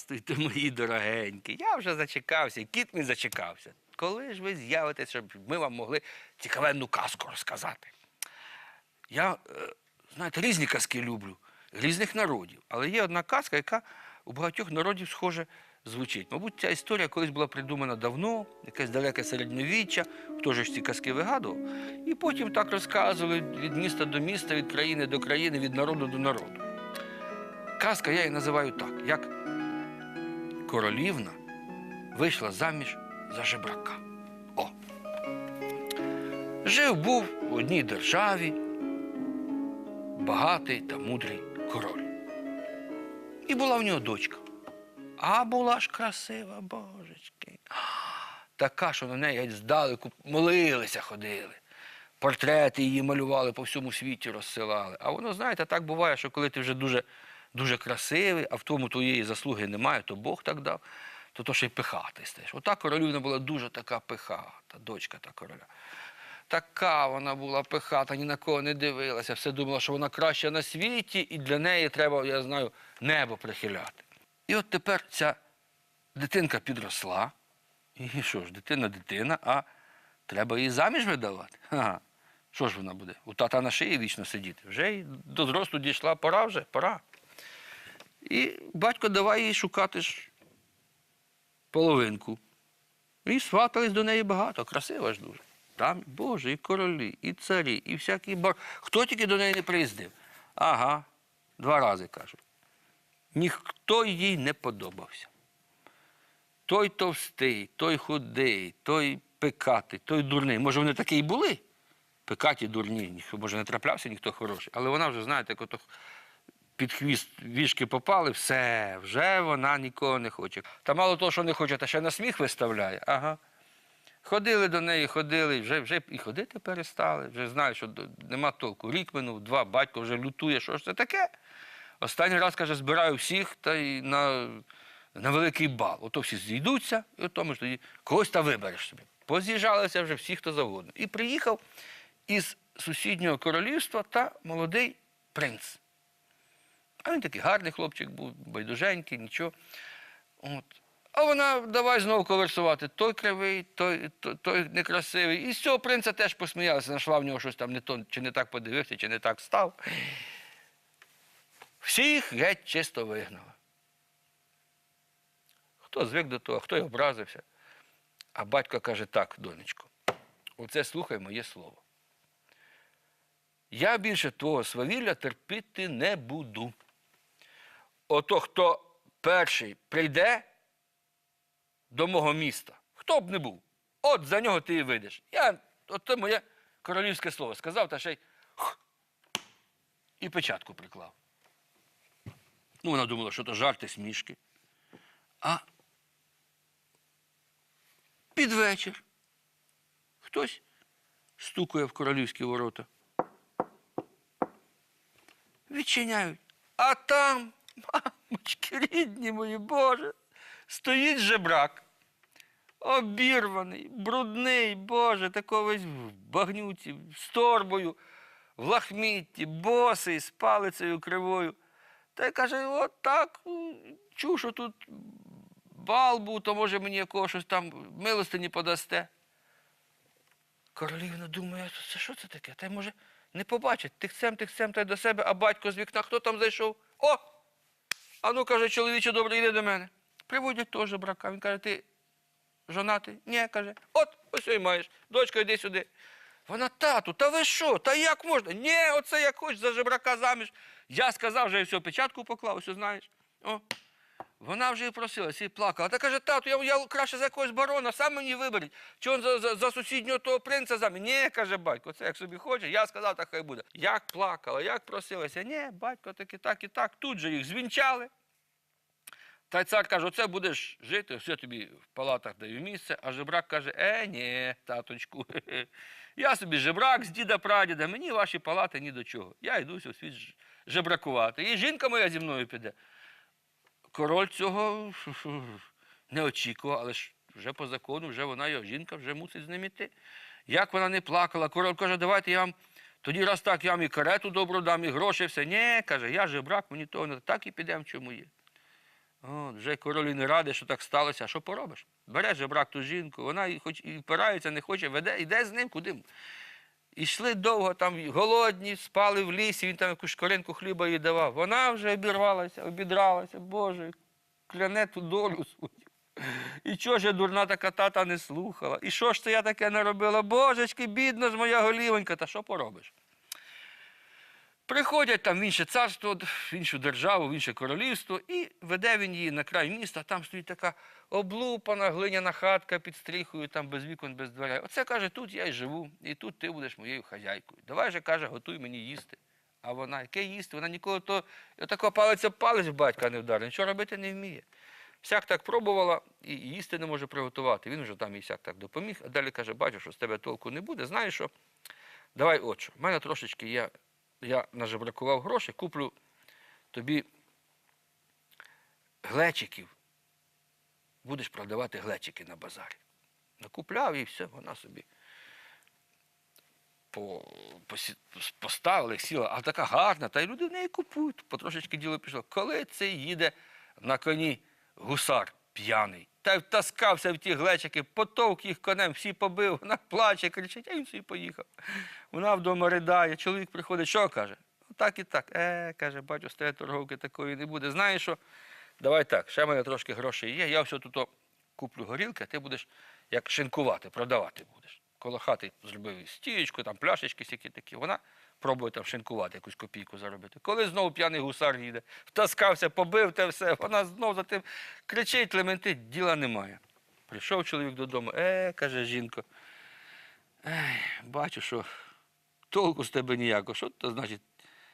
Здрастуйте, мої дорогенькі. Я вже зачекався, кіт мій зачекався. Коли ж ви з'явитесь, щоб ми вам могли цікавенну казку розказати? Я, е, знаєте, різні казки люблю, різних народів. Але є одна казка, яка у багатьох народів схоже звучить. Мабуть, ця історія колись була придумана давно, якесь далеке середньовіччя, хто ж ці казки вигадував. І потім так розказували від міста до міста, від країни до країни, від народу до народу. Казка я її називаю так, як королівна вийшла заміж за жебрака. О! Жив був у одній державі багатий та мудрий король. І була в нього дочка. А була ж красива, божечки. Така, що на неї здалеку молилися, ходили. Портрети її малювали по всьому світі, розсилали. А воно, знаєте, так буває, що коли ти вже дуже, дуже красивий, а в тому твоєї заслуги немає, то Бог так дав, то то ще й пихатий стаєш. Ота королівна була дуже така пихата, дочка та короля. Така вона була пихата, ні на кого не дивилася, все думала, що вона краща на світі, і для неї треба, я знаю, небо прихиляти. І от тепер ця дитинка підросла. І що ж, дитина дитина, а треба її заміж видавати. Ага. Що ж вона буде? У тата на шиї вічно сидіти. Вже й до зросту дійшла, пора вже, пора. І батько давай їй шукати ж половинку. І сватались до неї багато, красива ж дуже. Там, Боже, і королі, і царі, і всякі бар. Хто тільки до неї не приїздив? Ага, два рази кажуть. Ніхто їй не подобався. Той товстий, той худий, той пекатий, той дурний. Може, вони такі й були? Пекаті дурні, може, не траплявся ніхто хороший. Але вона вже, знаєте, як ото під хвіст вішки попали, все, вже вона нікого не хоче. Та мало того, що не хоче, та ще на сміх виставляє. Ага. Ходили до неї, ходили, вже, вже і ходити перестали, вже знають, що нема толку. Рік минув, два, батько вже лютує, що ж це таке. Останній раз, каже, збираю всіх та й на, на великий бал. Ото всі зійдуться, і ото ми ж тоді когось та вибереш собі. Поз'їжджалися вже всі, хто завгодно. І приїхав із сусіднього королівства та молодий принц. А він такий гарний хлопчик був, байдуженький, нічого. От. А вона давай знову конверсувати. Той кривий, той, той, той некрасивий. І з цього принца теж посміялася, знайшла в нього щось там не то, чи не так подивився, чи не так став. Всіх геть чисто вигнала. Хто звик до того, хто й образився. А батько каже: так, донечко, оце слухай моє слово. Я більше твого свавілля терпіти не буду. Ото хто перший прийде до мого міста, хто б не був, от за нього ти і вийдеш. Я, от це моє королівське слово сказав, та ще й і печатку приклав. Ну, вона думала, що то жарти смішки. А під вечір хтось стукає в королівські ворота. Відчиняють. А там, мамочки, рідні мої, Боже, стоїть жебрак. Обірваний, брудний, Боже, такий в багнюці, з торбою, в лахмітті, босий, з палицею кривою. Та й каже, от так, м, чув, що тут бал був, то може мені якого щось там милостині подасте. Королівна думає, це що це таке? Та й може не побачить тихцем, тихцем та й до себе, а батько з вікна, хто там зайшов? О! А ну, каже, чоловіче, добре, йди до мене. Приводять теж брака. Він каже, ти жонатий? Ні, каже, от, ось і маєш. Дочка, йди сюди. Вона, тату, та ви що? Та як можна? Ні, оце як хочеш за жебрака заміж. Я сказав, вже все, печатку поклав, все знаєш. О. Вона вже і просилася, і плакала. Та каже, тату, я, я краще за якогось барона, сам мені виберіть. Чи він за, за, за сусіднього того принца заміж? Ні, каже батько, це як собі хоче. Я сказав, так хай буде. Як плакала, як просилася. Ні, батько таки так і так. Тут же їх звінчали. Та й цар каже, оце будеш жити, все тобі в палатах даю місце, а жебрак каже, е, ні, таточку, я собі жебрак з діда прадіда, мені ваші палати ні до чого. Я йдуся у світ жебракувати. І жінка моя зі мною піде. Король цього не очікував, але ж вже по закону, вже вона його жінка, вже мусить з ним іти. Як вона не плакала, король каже, давайте я вам тоді раз так, я вам і карету добру дам, і гроші, все. Ні, каже, я жебрак, мені того не так і підемо, чому є. От, вже король не радий, що так сталося. А що поробиш? Бере жебрак ту жінку, вона і хоч і впирається, не хоче, веде, йде з ним куди. Ішли довго, там голодні, спали в лісі, він там якусь шкоринку хліба їй давав. Вона вже обірвалася, обідралася, Боже, кляне ту долю свою. І чого ж я дурна така тата не слухала? І що ж це я таке наробила? Божечки, бідна ж моя голівонька, та що поробиш? Приходять там в інше царство, в іншу державу, в інше королівство, і веде він її на край міста, там стоїть така облупана глиняна хатка під стріхою, там без вікон, без дверей. Оце каже, тут я й живу, і тут ти будеш моєю хазяйкою. Давай же, каже, готуй мені їсти. А вона, яке їсти? Вона ніколи то отако палець палець в батька не вдарить, нічого робити не вміє. Всяк так пробувала і їсти не може приготувати. Він вже там їй всяк так допоміг. А далі каже, бачу, що з тебе толку не буде. Знаєш що? Давай от що. В мене трошечки є я нажебракував гроші, куплю тобі глечиків. Будеш продавати глечики на базарі. Накупляв і все, вона собі по, поставили, сіла, а така гарна, та й люди в неї купують. Потрошечки діло пішло. Коли це їде на коні гусар п'яний, та й втаскався в ті глечики, потовк їх конем, всі побив, вона плаче, кричить, а він собі поїхав. Вона вдома ридає, чоловік приходить, що каже? «Ну, Так і так. Е, каже, бачу, з торговки такої не буде. Знаєш що? Давай так, ще в мене трошки грошей є. Я все тут куплю горілки, а ти будеш як шинкувати, продавати будеш. Коло хати зробив стієчку, там пляшечки всякі такі. Вона пробує там шинкувати, якусь копійку заробити. Коли знову п'яний гусар їде, втаскався, побив те все, вона знов за тим кричить, лементить, діла немає. Прийшов чоловік додому, е, каже жінка, бачу, що толку з тебе ніякого. Що це значить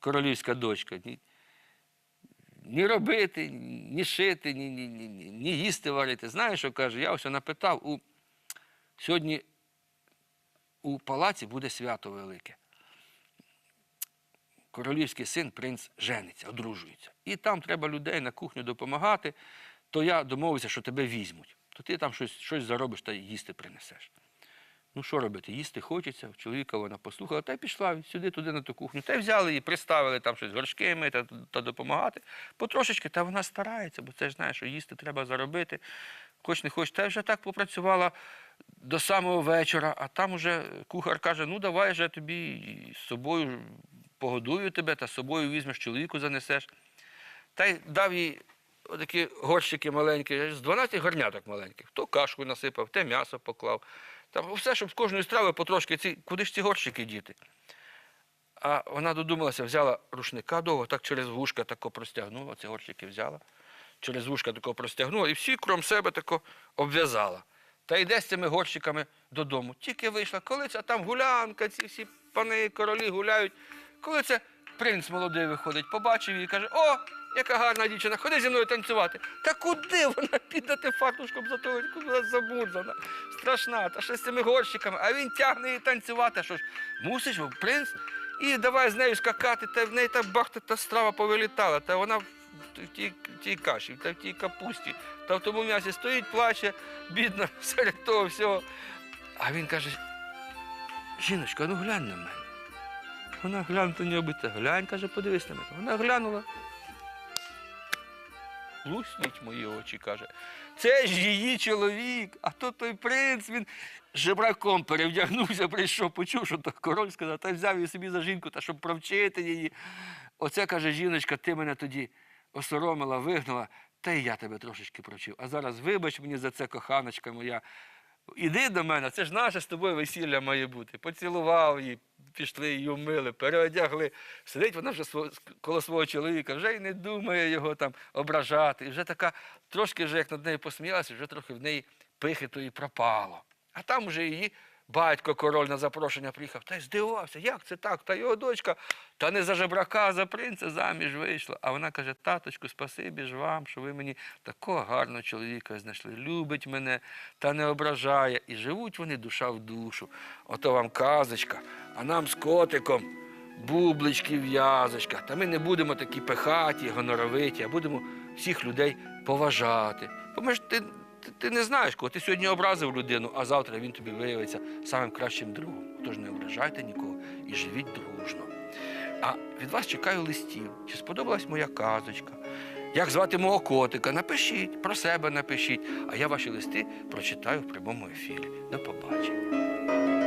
королівська дочка? Ні, робити, ні шити, ні, ні, ні, ні їсти варити. Знаєш, що каже? Я ось напитав, у... сьогодні у палаці буде свято велике. Королівський син, принц жениться, одружується. І там треба людей на кухню допомагати, то я домовився, що тебе візьмуть. То ти там щось, щось заробиш та їсти принесеш. Ну, що робити? Їсти хочеться. Чоловіка вона послухала, та й пішла сюди, туди на ту кухню. Та й взяли її, приставили там щось горшки мити та, та допомагати. Потрошечки, та вона старається, бо це ж знаєш, що їсти треба заробити. Хоч не хоч, та вже так попрацювала до самого вечора, а там уже кухар каже: ну давай же тобі з собою погодую тебе та з собою візьмеш, чоловіку занесеш. Та й дав їй такі горщики маленькі, з 12 горняток маленьких. То кашку насипав, те м'ясо поклав. Там все, щоб з кожної страви потрошки ці, куди ж ці горщики діти. А вона додумалася, взяла рушника довго, так через вушка тако простягнула, ці горщики взяла, через вушка тако простягнула і всі, крім себе, тако обв'язала. Та йде з цими горщиками додому. Тільки вийшла, коли це там гулянка, ці всі пани, королі гуляють. Коли це принц молодий виходить, побачив її і каже: О, яка гарна дівчина, ходи зі мною танцювати. Та куди вона піде ти фартушком затулить, куди забуджена, страшна, та ще з цими горщиками, а він тягне її танцювати. А Що ж, мусиш, бо принц, і давай з нею скакати, та в неї та бахта та страва повилітала, та вона в тій, в тій каші, та в тій капусті, та в тому м'ясі стоїть, плаче, бідна, серед того всього. А він каже: жіночка, ну глянь на мене. Вона глянути не обита. Глянь, каже, подивись на мене. Вона глянула. Лусніть мої очі, каже. Це ж її чоловік, а то той принц, він жебраком перевдягнувся, прийшов, почув, що то король сказав, та взяв її собі за жінку, та щоб провчити її. Оце каже жіночка, ти мене тоді осоромила, вигнала, та й я тебе трошечки провчив. А зараз вибач мені за це, коханочка моя. Іди до мене, це ж наше з тобою весілля має бути. Поцілував її, пішли її умили, переодягли. Сидить вона вже коло свого чоловіка, вже й не думає його там ображати. І вже така, трошки вже як над нею посміялася, вже трохи в неї пихи тої пропало. А там вже її батько король на запрошення приїхав, та й здивувався, як це так? Та його дочка, та не за жебрака, за принца заміж вийшла. А вона каже: таточку, спасибі ж вам, що ви мені такого гарного чоловіка знайшли. Любить мене та не ображає. І живуть вони душа в душу. Ото вам казочка, а нам з котиком бублички, в'язочка. Та ми не будемо такі пихаті, гоноровиті, а будемо всіх людей поважати. Бо ми ж ти, ти, не знаєш, кого ти сьогодні образив людину, а завтра він тобі виявиться самим кращим другом. Тож не ображайте нікого і живіть дружно. А від вас чекаю листів. Чи сподобалась моя казочка? як звати мого котика, напишіть, про себе напишіть. А я ваші листи прочитаю в прямому ефірі. До побачення.